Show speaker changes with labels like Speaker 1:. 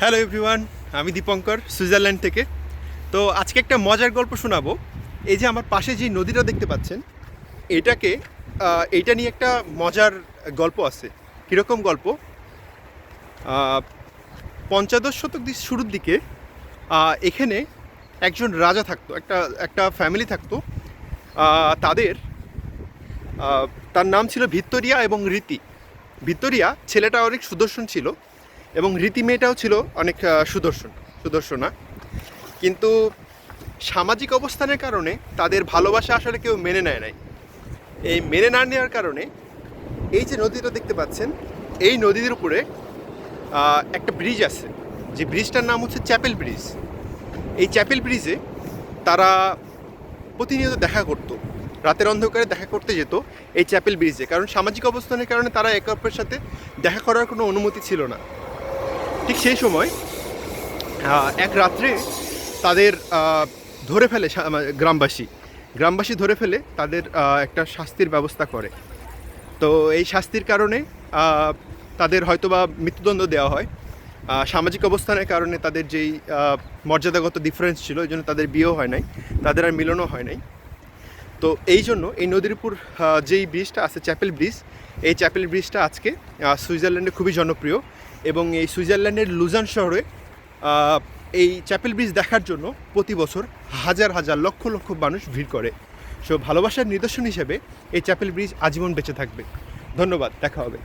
Speaker 1: Hello everyone আমি Dipankar, Switzerland থেকে। তো আজকে একটা মজার গল্প শোনাবো। এই যে আমার পাশে যে নদীটা দেখতে পাচ্ছেন, এটাকে এইটা নিয়ে একটা মজার গল্প আছে। কীরকম গল্প? পঞ্চদশ শতক শুরুর দিকে এখানে একজন রাজা থাকতো, একটা একটা ফ্যামিলি থাকতো। তাদের তার নাম ছিল ভিক্টোরিয়া এবং রীতি। ভিক্টোরিয়া ছেলেটা অনেক সুদর্শন ছিল। এবং রীতি মেয়েটাও ছিল অনেক সুদর্শন, সুদর্শনা। কিন্তু সামাজিক অবস্থানের কারণে তাদের ভালোবাসা আসলে কেউ মেনে নেয় নাই। এই মেনে না নেওয়ার কারণে এই যে নদীটা দেখতে পাচ্ছেন, এই নদীর উপরে একটা ব্রিজ আছে। যে ব্রিজটার নাম হচ্ছে চ্যাপেল ব্রিজ এই চ্যাপেল ব্রিজে তারা প্রতিনিয়ত দেখা করত। রাতের অন্ধকারে দেখা করতে যেত এই চ্যাপেল ব্রিজে কারণ সামাজিক অবস্থানের কারণে তারা একে অপরের সাথে দেখা করার কোনো অনুমতি ছিল না। ঠিক সেই সময় এক রাত্রে তাদের ধরে ফেলে গ্রামবাসী গ্রামবাসী ধরে ফেলে তাদের একটা শাস্তির ব্যবস্থা করে। তো এই শাস্তির কারণে তাদের হয়তোবা মৃত্যুদণ্ড দেওয়া হয়। সামাজিক অবস্থানের কারণে তাদের যেই মর্যাদাগত ডিফারেন্স ছিল, এই জন্য তাদের বিয়েও হয় নাই, তাদের আর মিলনও হয় নাই। তো এই জন্য এই নদীর উপর যেই ব্রিজটা আছে চ্যাপেল ব্রিজ এই চ্যাপেল ব্রিজটা আজকে সুইজারল্যান্ডে খুবই জনপ্রিয়। এবং এই সুইজারল্যান্ডের লুজান শহরে এই চ্যাপেল ব্রিজ দেখার জন্য প্রতি বছর হাজার হাজার লক্ষ লক্ষ মানুষ ভিড় করে। সো ভালোবাসার নিদর্শন হিসেবে এই চ্যাপেল ব্রিজ আজীবন বেঁচে থাকবে। ধন্যবাদ, দেখা হবে।